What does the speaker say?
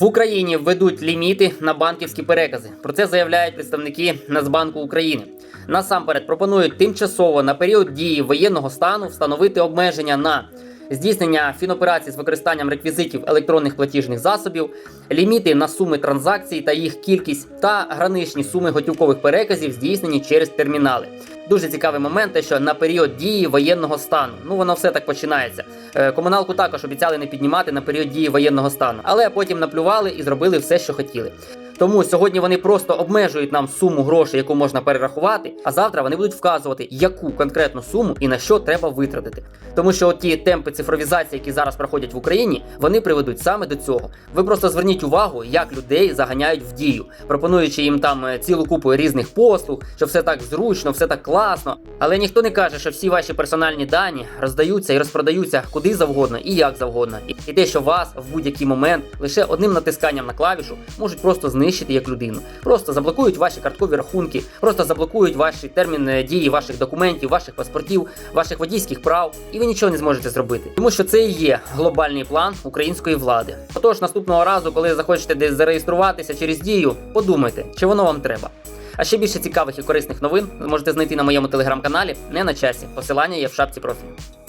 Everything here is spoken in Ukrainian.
В Україні введуть ліміти на банківські перекази. Про це заявляють представники Нацбанку України. Насамперед пропонують тимчасово на період дії воєнного стану встановити обмеження на здійснення фіноперацій з використанням реквізитів електронних платіжних засобів, ліміти на суми транзакцій та їх кількість та граничні суми готівкових переказів здійснені через термінали. Дуже цікавий момент, те, що на період дії воєнного стану. Ну воно все так починається. Е, Комуналку також обіцяли не піднімати на період дії воєнного стану, але потім наплювали і зробили все, що хотіли. Тому сьогодні вони просто обмежують нам суму грошей, яку можна перерахувати, а завтра вони будуть вказувати, яку конкретну суму і на що треба витратити. Тому що ті темпи цифровізації, які зараз проходять в Україні, вони приведуть саме до цього. Ви просто зверніть увагу, як людей заганяють в дію, пропонуючи їм там е, цілу купу різних послуг, що все так зручно, все так класно. Але ніхто не каже, що всі ваші персональні дані роздаються і розпродаються куди завгодно і як завгодно. І, і те, що вас в будь-який момент лише одним натисканням на клавішу можуть просто знищити як людину. Просто заблокують ваші карткові рахунки, просто заблокують ваші терміни дії ваших документів, ваших паспортів, ваших водійських прав, і ви нічого не зможете зробити. Тому що це і є глобальний план української влади. Отож, наступного разу, коли захочете десь зареєструватися через дію, подумайте, чи воно вам треба. А ще більше цікавих і корисних новин ви можете знайти на моєму телеграм-каналі не на часі. Посилання є в шапці профілю.